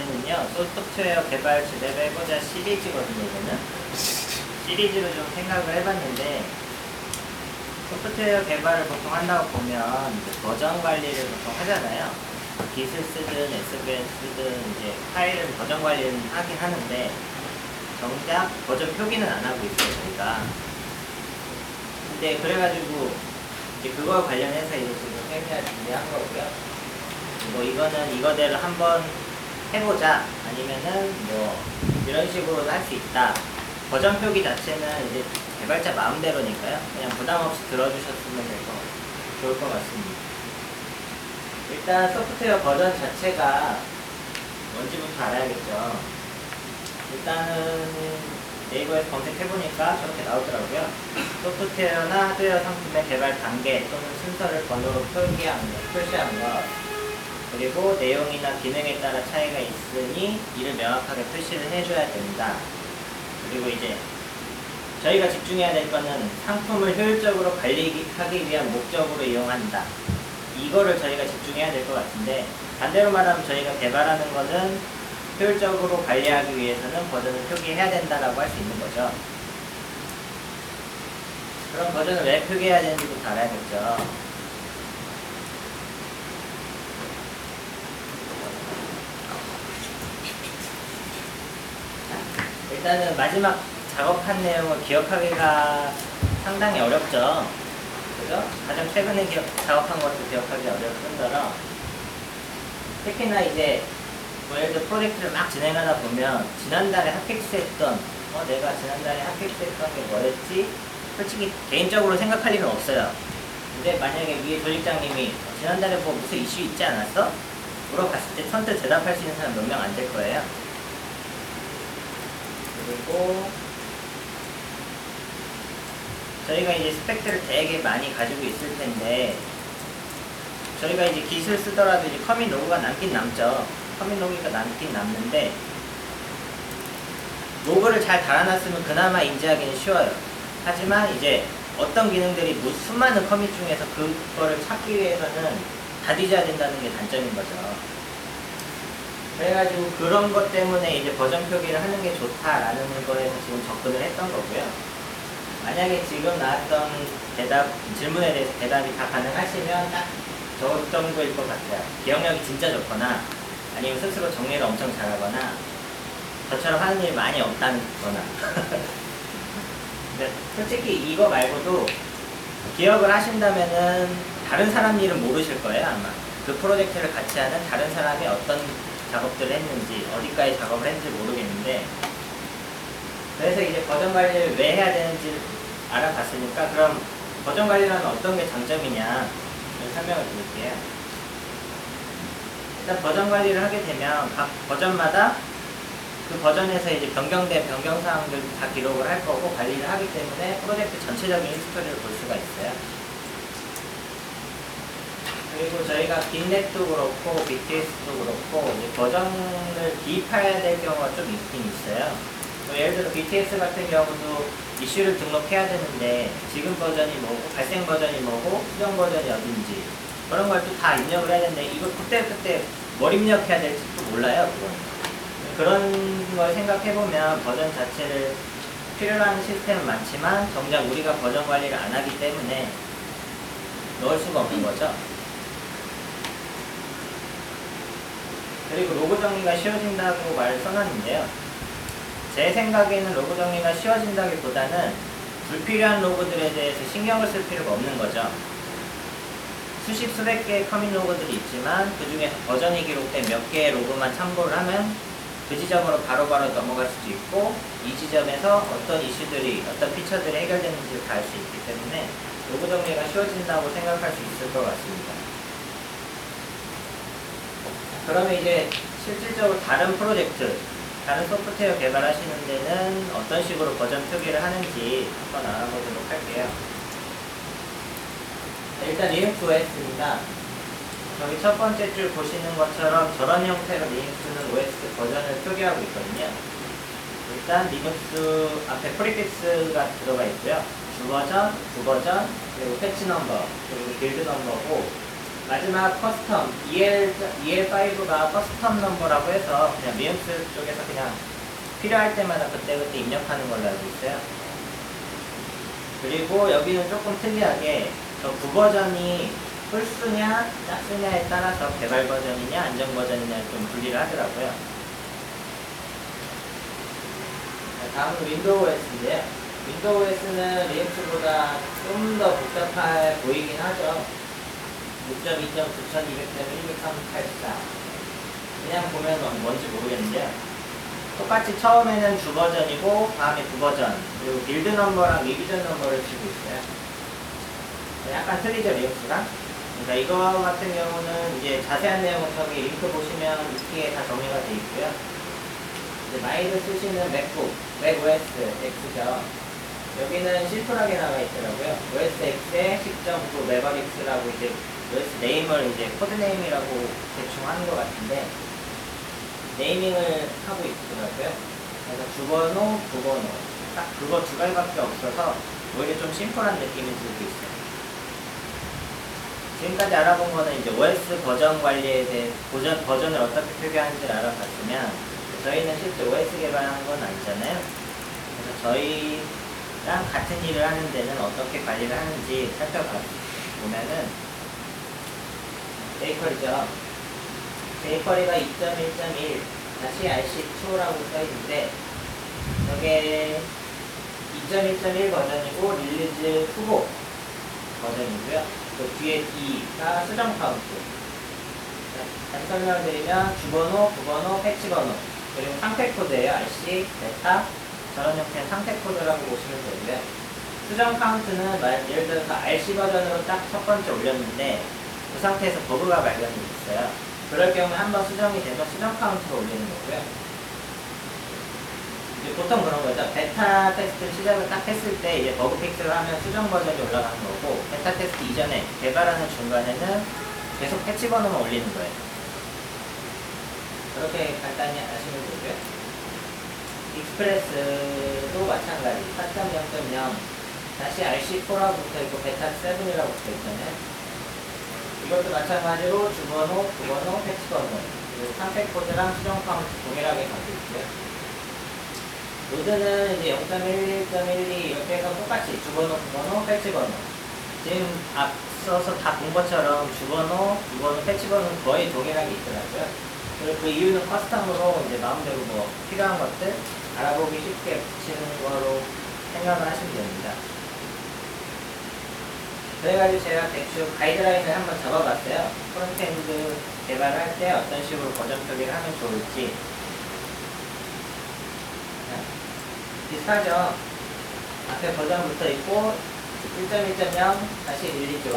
시리즈는요, 소프트웨어 개발 제대로 해보자 시리즈거든요, 이거는. 시리즈로 좀 생각을 해봤는데, 소프트웨어 개발을 보통 한다고 보면, 버전 관리를 보통 하잖아요. 기술 쓰든 SBS 쓰든 이제 파일을 버전 관리를 하긴 하는데, 정작 버전 표기는 안 하고 있어요, 저희가. 근데 그래가지고, 이제 그거와 관련해서 이제 지금 세미나 준비한 거고요. 뭐 이거는 이거대로 한번 해보자. 아니면은 뭐 이런 식으로도 할 수 있다. 버전 표기 자체는 이제 개발자 마음대로니까요. 그냥 부담 없이 들어주셨으면 될 것, 좋을 것 같습니다. 일단 소프트웨어 버전 자체가 뭔지부터 알아야겠죠. 일단은 네이버에서 검색해보니까 저렇게 나오더라고요. 소프트웨어나 하드웨어 상품의 개발 단계 또는 순서를 번호로 표기한 것, 표시한 것 그리고 내용이나 기능에 따라 차이가 있으니 이를 명확하게 표시를 해줘야 된다. 그리고 이제 저희가 집중해야 될 거는 상품을 효율적으로 관리하기 위한 목적으로 이용한다. 이거를 저희가 집중해야 될 것 같은데 반대로 말하면 저희가 개발하는 거는 효율적으로 관리하기 위해서는 버전을 표기해야 된다라고 할 수 있는 거죠. 그럼 버전을 왜 표기해야 되는지부터 알아야겠죠. 일단은 마지막 작업한 내용을 기억하기가 상당히 어렵죠. 그죠? 가장 최근에 기억, 작업한 것도 기억하기 어려울 뿐더러 특히나 이제 뭐 예를 들어 프로젝트를 막 진행하다 보면 지난달에 핫픽스 했던 어 내가 지난달에 핫픽스 했던 게 뭐였지? 솔직히 개인적으로 생각할 일은 없어요. 근데 만약에 위에 조직장님이 어, 지난달에 뭐 무슨 이슈 있지 않았어? 물어봤을 때 선뜻 대답할 수 있는 사람 몇 명 안 될 거예요. 그리고 저희가 이제 스펙들을 되게 많이 가지고 있을 텐데 저희가 이제 기술 쓰더라도 이제 커밋 로그가 남긴 남죠. 커밋 로그가 남긴 남는데 로그를 잘 달아놨으면 그나마 인지하기는 쉬워요. 하지만 이제 어떤 기능들이 뭐 수많은 커밋 중에서 그거를 찾기 위해서는 다 뒤져야 된다는 게 단점인 거죠. 그래가지고 그런 것 때문에 이제 버전 표기를 하는 게 좋다라는 거에서 지금 접근을 했던 거고요. 만약에 지금 나왔던 대답, 질문에 대해서 대답이 다 가능하시면 딱 저 정도일 것 같아요. 기억력이 진짜 좋거나 아니면 스스로 정리를 엄청 잘하거나 저처럼 하는 일이 많이 없다는 거나 근데 솔직히 이거 말고도 기억을 하신다면은 다른 사람 일은 모르실 거예요 아마 그 프로젝트를 같이 하는 다른 사람이 어떤 작업들을 했는지 어디까지 작업을 했는지 모르겠는데 그래서 이제 버전 관리를 왜 해야 되는지 알아봤으니까 그럼 버전 관리라는 어떤 게 장점이냐 설명을 드릴게요. 일단 버전 관리를 하게 되면 각 버전마다 그 버전에서 이제 변경된 변경 사항들 다 기록을 할 거고 관리를 하기 때문에 프로젝트 전체적인 히스토리를 볼 수가 있어요. 그리고 저희가 빈넷도 그렇고 BTS도 그렇고 버전을 기입해야 될 경우가 좀 있긴 있어요. 뭐 예를 들어 BTS 같은 경우도 이슈를 등록해야 되는데 지금 버전이 뭐고 발생 버전이 뭐고 수정 버전이 어딘지 그런 걸 또 다 입력을 해야 되는데 이거 그때 그때 뭘 입력해야 될지 또 몰라요. 그건. 그런 걸 생각해 보면 버전 자체를 필요로 하는 시스템은 많지만 정작 우리가 버전 관리를 안 하기 때문에 넣을 수가 없는 거죠. 그리고 로고 정리가 쉬워진다고 말을 써놨는데요. 제 생각에는 로고 정리가 쉬워진다기보다는 불필요한 로고들에 대해서 신경을 쓸 필요가 없는 거죠. 수십 수백 개의 커밋 로고들이 있지만 그 중에서 버전이 기록된 몇 개의 로고만 참고를 하면 그 지점으로 바로 바로 넘어갈 수도 있고 이 지점에서 어떤 이슈들이 어떤 피처들이 해결되는지를 다 알 수 있기 때문에 로고 정리가 쉬워진다고 생각할 수 있을 것 같습니다. 그러면 이제 실질적으로 다른 프로젝트, 다른 소프트웨어 개발하시는 데는 어떤 식으로 버전 표기를 하는지 한번 알아보도록 할게요. 일단 리눅스 OS입니다. 여기 첫 번째 줄 보시는 것처럼 저런 형태로 리눅스는 OS 버전을 표기하고 있거든요. 일단 리눅스 앞에 프리픽스가 들어가 있고요. 주 버전, 부 버전, 그리고 패치 넘버, 그리고 빌드 넘버고 마지막 커스텀 EL, EL5가 커스텀 넘버라고 해서 그냥 미음스 쪽에서 그냥 필요할 때마다 그때그때 입력하는 걸로 알고 있어요. 그리고 여기는 조금 특이하게 저 구버전이 풀수냐 짝수냐에 따라서 개발 버전이냐 안정 버전이냐 좀 분리를 하더라고요. 자, 다음은 윈도우 OS인데요. 윈도우 OS는 리눅스보다 좀 더 복잡해 보이긴 하죠. 6.2.9200.1234 그냥 보면 뭔- 뭔지 모르겠는데요. 똑같이 처음에는 주 버전이고 다음에 부 버전 그리고 빌드 넘버랑 리비전 넘버를 주고 있어요. 약간 틀리죠 리눅스가? 그러니까 이거 같은 경우는 이제 자세한 내용은 저기 링크 보시면 위키에 다 정리가 돼 있고요. 이제 마이를 쓰시는 맥북, 맥OS X죠. 여기는 심플하게 나와 있더라고요. OS X에 10.9 매버릭스라고 이제 OS 네임을 이제 코드 네임이라고 대충 하는 것 같은데 네이밍을 하고 있더라고요. 그래서 주번호, 부번호 딱 그거 두 가지밖에 없어서 오히려 좀 심플한 느낌이 들고 있어요. 지금까지 알아본 거는 이제 OS 버전 관리에 대해 버전, 버전을 어떻게 표기하는지를 알아봤으면 저희는 실제 OS 개발한 건 아니잖아요. 그래서 저희랑 같은 일을 하는 데는 어떻게 관리를 하는지 살펴보면은 베이커리죠. 베이커리가 2.1.1 다시 RC2라고 써있는데 저게 2.1.1 버전이고 릴리즈 후보 버전이고요. 그 뒤에 2가 수정 카운트. 자, 다시 설명을 드리면 주번호, 부번호, 패치 번호 그리고 상태 코드예요. RC, 베타 저런 형태는 상태 코드라고 보시면 되고요. 수정 카운트는 말- 예를 들어서 RC 버전으로 딱 첫 번째 올렸는데 그 상태에서 버그가 발견이 됐어요. 그럴 경우에 한번 수정이 되면 수정 카운트로 올리는 거고요. 이제 보통 그런 거죠. 베타 테스트 시작을 딱 했을 때 이제 버그 픽스를 하면 수정 버전이 올라가는 거고 베타 테스트 이전에 개발하는 중간에는 계속 패치 번호만 올리는 거예요. 그렇게 간단히 아시면 되고요. 익스프레스도 마찬가지 4.0.0 다시 RC4라고 붙어 있고 베타 7이라고 붙어 있잖아요. 이것도 마찬가지로 주번호, 부번호, 패치 번호 그리고 상태 코드랑 수정 카운트 동일하게 가지고 있고요. 노드는 이제 0.11.12 이렇게 해서 똑같이 주번호, 부번호, 패치 번호 지금 앞서서 다 본 것처럼 주번호, 부번호, 패치 번호는 거의 동일하게 있더라고요. 그리고 그 이유는 커스텀으로 이제 마음대로 뭐 필요한 것들 알아보기 쉽게 붙이는 거로 생각을 하시면 됩니다. 그래가지고 제가 대충 가이드라인을 한번 잡아봤어요. 프론트엔드 개발할 때 어떤 식으로 버전 표기를 하면 좋을지. 자, 비슷하죠? 앞에 버전 붙어 있고 1.1.0 다시 릴리즈 1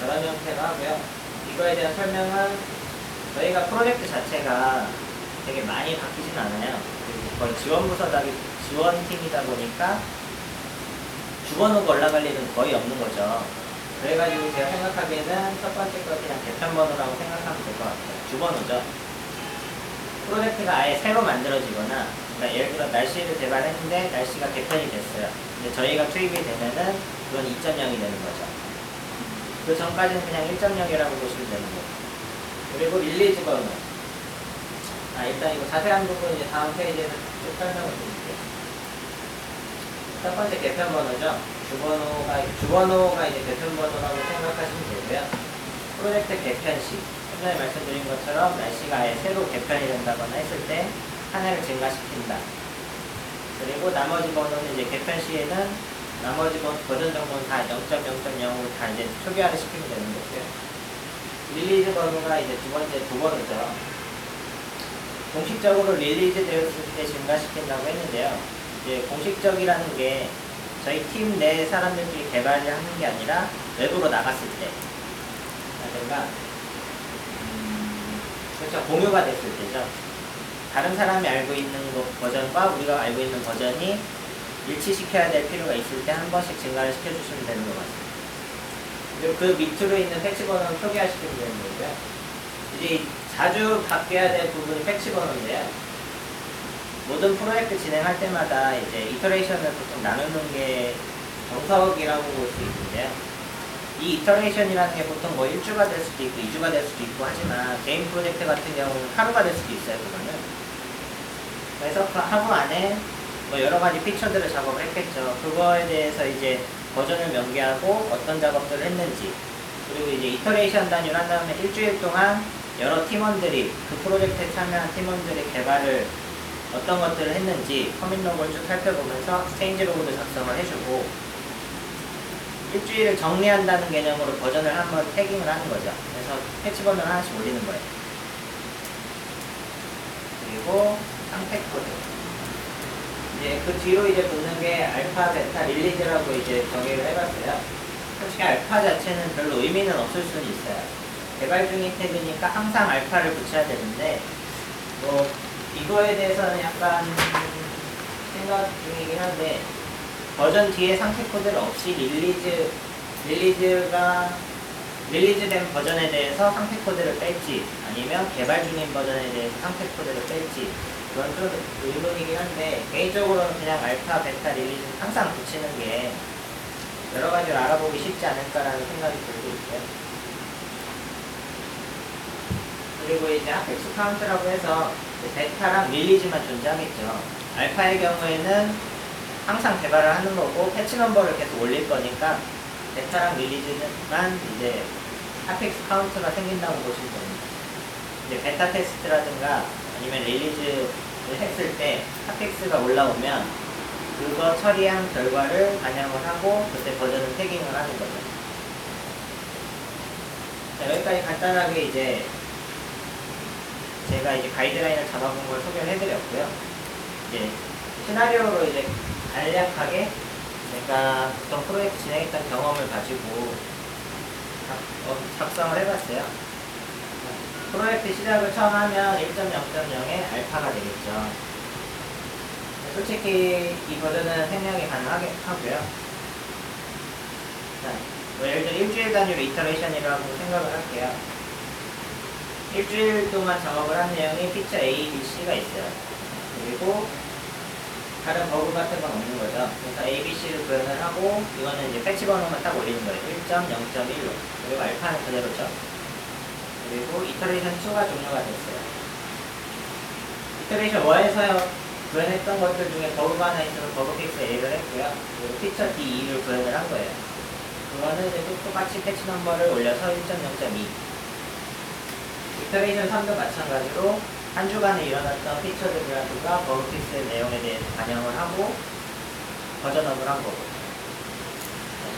저런 형태로 하고요. 이거에 대한 설명은 저희가 프로젝트 자체가 되게 많이 바뀌진 않아요. 거의 지원부서다 지원팀이다 보니까 주번호가 올라갈 일은 거의 없는 거죠. 그래가지고 제가 생각하기에는 첫 번째 거 그냥 개편번호라고 생각하면 될 것 같아요. 주번호죠. 프로젝트가 아예 새로 만들어지거나, 그러니까 예를 들어 날씨를 개발했는데 날씨가 개편이 됐어요. 근데 저희가 투입이 되면은 그건 2.0이 되는 거죠. 그 전까지는 그냥 1.0이라고 보시면 되는 거고. 그리고 릴리즈 번호. 아, 일단 이거 자세한 부분 이제 다음 페이지에서 쭉 설명을 드릴게요. 첫 번째 개편 번호죠. 주번호가, 주번호가 이제 개편 번호라고 생각하시면 되고요. 프로젝트 개편 시. 전에 말씀드린 것처럼 날씨가 아예 새로 개편이 된다거나 했을 때 하나를 증가시킨다. 그리고 나머지 번호는 이제 개편 시에는 나머지 번, 버전 정보는 다 0.0.0으로 다 이제 초기화를 시키면 되는 거고요. 릴리즈 번호가 이제 두 번째 두 번호죠. 공식적으로 릴리즈 되었을 때 증가시킨다고 했는데요. 이제 공식적이라는 게 저희 팀 내 사람들끼리 개발을 하는 게 아니라 외부로 나갔을 때 라든가 음, 그렇죠 공유가 됐을 때죠. 다른 사람이 알고 있는 거, 버전과 우리가 알고 있는 버전이 일치시켜야 될 필요가 있을 때 한 번씩 증가를 시켜주시면 되는 것 같습니다. 그리고 그 밑으로 있는 패치 번호는 표기화시키면 되는 거고요. 이제 자주 바뀌어야 될 부분이 패치 번호인데요. 모든 프로젝트 진행할 때마다 이제 이터레이션을 보통 나누는 게 정석이라고 볼 수 있는데요. 이 이터레이션이라는 게 보통 뭐 1주가 될 수도 있고 2주가 될 수도 있고 하지만 개인 프로젝트 같은 경우는 하루가 될 수도 있어요 그거는 그래서 그 하루 안에 뭐 여러 가지 피처들을 작업을 했겠죠 그거에 대해서 이제 버전을 명기하고 어떤 작업들을 했는지 그리고 이제 이터레이션 단위를 한 다음에 일주일 동안 여러 팀원들이 그 프로젝트에 참여한 팀원들이 개발을 어떤 것들을 했는지 커밋 로그를 쭉 살펴보면서 체인지 로그도 작성을 해주고 일주일을 정리한다는 개념으로 버전을 한번 태깅을 하는 거죠. 그래서 패치 버전을 하나씩 올리는 거예요. 그리고 상태 코드. 이제 그 뒤로 이제 붙는 게 알파, 베타, 릴리즈라고 이제 정의를 해봤어요. 솔직히 알파 자체는 별로 의미는 없을 수는 있어요. 개발 중인 태그니까 항상 알파를 붙여야 되는데, 뭐, 이거에 대해서는 약간 생각 중이긴 한데, 버전 뒤에 상태 코드를 없이 릴리즈, 릴리즈가, 릴리즈된 버전에 대해서 상태 코드를 뺄지, 아니면 개발 중인 버전에 대해서 상태 코드를 뺄지, 그건 좀 의문이긴 한데, 개인적으로는 그냥 알파, 베타, 릴리즈 항상 붙이는 게 여러 가지를 알아보기 쉽지 않을까라는 생각이 들고 있어요. 그리고 이제 핫팩스 카운트라고 해서 이제 베타랑 릴리즈만 존재하겠죠. 알파의 경우에는 항상 개발을 하는 거고 패치 넘버를 계속 올릴 거니까 베타랑 릴리즈만 이제 핫팩스 카운트가 생긴다고 보시면 됩니다. 이제 베타 테스트라든가 아니면 릴리즈를 했을 때 핫팩스가 올라오면 그거 처리한 결과를 반영을 하고 그때 버전을 태깅을 하는 거죠. 자, 여기까지 간단하게 이제 제가 이제 가이드라인을 잡아본 걸 소개를 해드렸고요. 이제 시나리오로 이제 간략하게 제가 어떤 프로젝트 진행했던 경험을 가지고 작, 어, 작성을 해봤어요. 프로젝트 시작을 처음 하면 1.0.0의 알파가 되겠죠. 솔직히 이 버전은 생략이 가능하게 하고요. 자, 뭐 예를 들어 일주일 단위로 이터레이션이라고 생각을 할게요. 일주일 동안 작업을 한 내용이 피처 A, B, C가 있어요. 그리고 다른 버그 같은 건 없는 거죠. 그래서 A, B, C를 구현을 하고 이거는 이제 패치 번호만 딱 올리는 거예요. 1.0.1로. 그리고 알파는 그대로죠. 그리고 이터레이션 2가 종료가 됐어요. 이터레이션 1에서 구현했던 것들 중에 버그가 하나 있어서 버그 픽스 A를 했고요. 그리고 피처 D2를 구현을 한 거예요. 그거는 이제 또 똑같이 패치 넘버를 올려서 1.0.2. 이터레이션 3도 마찬가지로 한 주간에 일어났던 피처들이라든가 버그 픽스의 내용에 대해서 반영을 하고 버전업을 한 거고.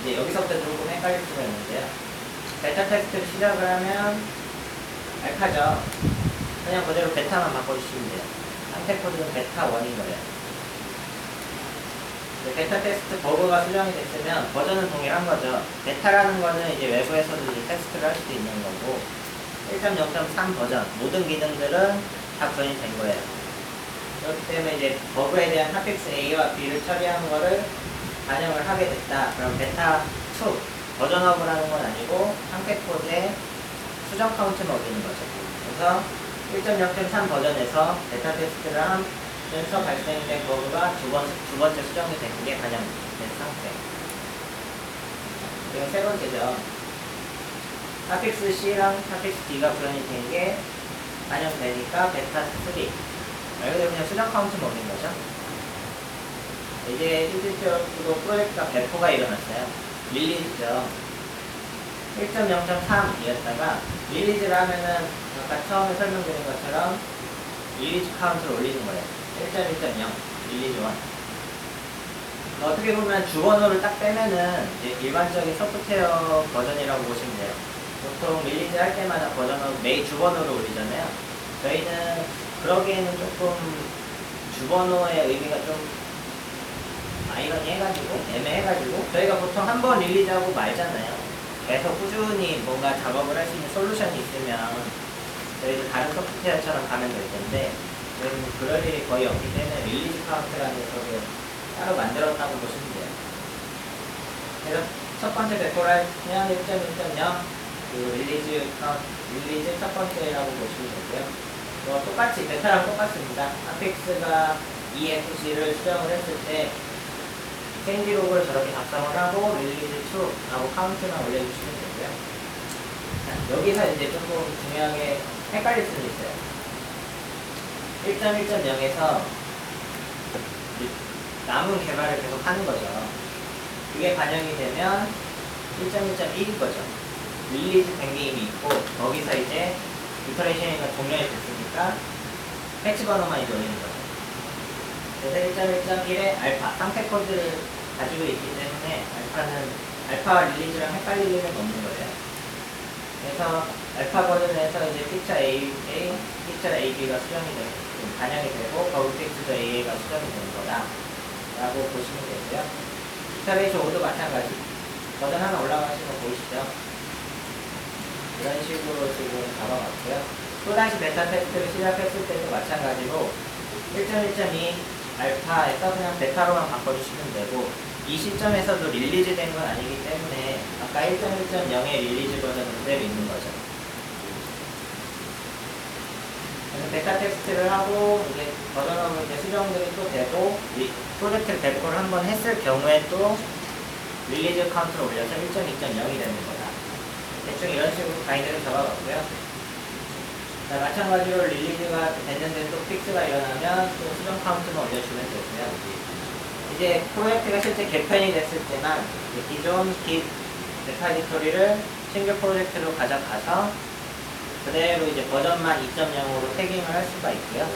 이제 여기서부터 조금 헷갈릴 수가 있는데요. 베타 테스트를 시작을 하면 알파죠. 그냥 그대로 베타만 바꿔주시면 돼요. 상태 코드는 베타 1인 거예요. 베타 테스트 버그가 수정이 됐으면 버전은 동일한 거죠. 베타라는 거는 이제 외부에서도 이제 테스트를 할 수도 있는 거고 1.0.3 버전 모든 기능들은 다 구현이 된 거예요. 그렇기 때문에 이제 버그에 대한 핫픽스 A와 B를 처리한 거를 반영을 하게 됐다. 그럼 베타 2 버전업을 하는 건 아니고 상태 코드에 수정 카운트는 올리는 거죠. 그래서 1.0.3 버전에서 베타 테스트를 하면서 발생된 버그가 두, 번, 두 번째 수정이 된 게 반영된 상태. 그리고 세 번째죠. 타픽스 C랑 타픽스 D가 구현이 된 게 반영되니까 베타 3. 말 그대로 그냥 수정 카운트 먹는 거죠. 이제 실질적으로 프로젝트가 배포가 일어났어요. 릴리즈죠. 1.0.3이었다가 릴리즈를 하면은 아까 처음에 설명드린 것처럼 릴리즈 카운트를 올리는 거예요. 1.1.0 릴리즈 1 어떻게 보면 주번호를 딱 빼면은 이제 일반적인 소프트웨어 버전이라고 보시면 돼요. 보통 릴리즈 할 때마다 버전을 매일 주번호를 올리잖아요. 저희는 그러기에는 조금 주번호의 의미가 좀 아이러니해가지고 애매해가지고 저희가 보통 한 번 릴리즈하고 말잖아요. 계속 꾸준히 뭔가 작업을 할 수 있는 솔루션이 있으면 저희도 다른 소프트웨어처럼 가면 될 텐데 저희는 그럴 일이 거의 없기 때문에 릴리즈 카운트라는 녀석을 따로 만들었다고 보시면 돼요. 그래서 첫 번째 배포를 하면 1.1.0 그리고 릴리즈 카운트, 릴리즈 첫 번째라고 보시면 되고요. 뭐 똑같이 베타랑 똑같습니다. 아펙스가 EFC를 수정을 했을 때 로그를 저렇게 작성을 하고 릴리즈 2라고 카운트만 올려주시면 되고요. 자, 여기서 이제 조금 중요하게 헷갈릴 수는 있어요. 1.1.0에서 남은 개발을 계속 하는 거죠. 그게 반영이 되면 1.1.1인 거죠. 릴리즈 된게 이미 있고 거기서 이제 이터레이션이 종료가 됐으니까 패치 번호만 이제 올리는 거죠. 그래서 1.1.1의 알파 상태 코드를 가지고 있기 때문에 알파는 알파와 릴리즈랑 헷갈릴 일은 없는 거예요. 그래서 알파 버전에서 이제 피처 A, A, 피처 AB가 수정이 되고 반영이 되고 거기 픽스도 AA가 수정이 되는 거다. 라고 보시면 되고요. 이터레이션 5도 마찬가지. 버전 하나 올라가시는 거 보이시죠? 이런 식으로 지금 잡아봤고요. 또다시 베타 테스트를 시작했을 때도 마찬가지로 1.1.2 알파에서 그냥 베타로만 바꿔주시면 되고 이 시점에서도 릴리즈 된 건 아니기 때문에 아까 1.1.0의 릴리즈 버전 그대로 있는 거죠. 그래서 베타 테스트를 하고 이제 버전업을 이제 수정들이 또 되고 이 프로젝트를 데코를 한번 했을 경우에 또 릴리즈 카운트를 올려서 1.2.0이 되는 거다. 대충 이런 식으로 가이드를 잡아봤고요. 자, 마찬가지로 릴리즈가 됐는데 또 픽스가 일어나면 또 수정 카운트만 올려주면 되고요. 이제 프로젝트가 실제 개편이 됐을 때만 기존 깃 레파지토리를 신규 프로젝트로 가져가서 그대로 이제 버전만 2.0으로 태깅을 할 수가 있고요.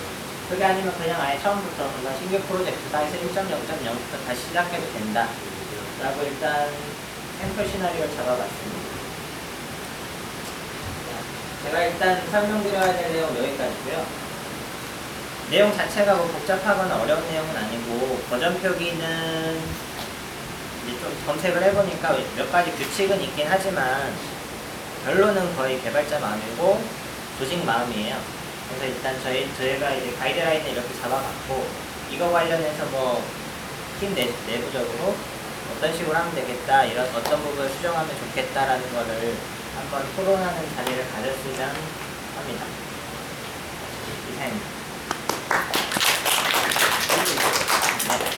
그게 아니면 그냥 아예 처음부터 그냥 신규 프로젝트다 해서 1.0.0부터 다시 시작해도 된다. 라고 일단 샘플 시나리오를 잡아봤습니다. 자, 제가 일단 설명드려야 될 내용 여기까지고요. 내용 자체가 뭐 복잡하거나 어려운 내용은 아니고 버전 표기는 이제 좀 검색을 해보니까 몇 가지 규칙은 있긴 하지만 결론은 거의 개발자 마음이고 조직 마음이에요. 그래서 일단 저희 저희가 이제 가이드라인을 이렇게 잡아봤고 이거 관련해서 뭐팀 내부적으로 어떤 식으로 하면 되겠다 이런 어떤 부분을 수정하면 좋겠다라는 거를 한번 토론하는 자리를 가졌으면 합니다. 이상입니다.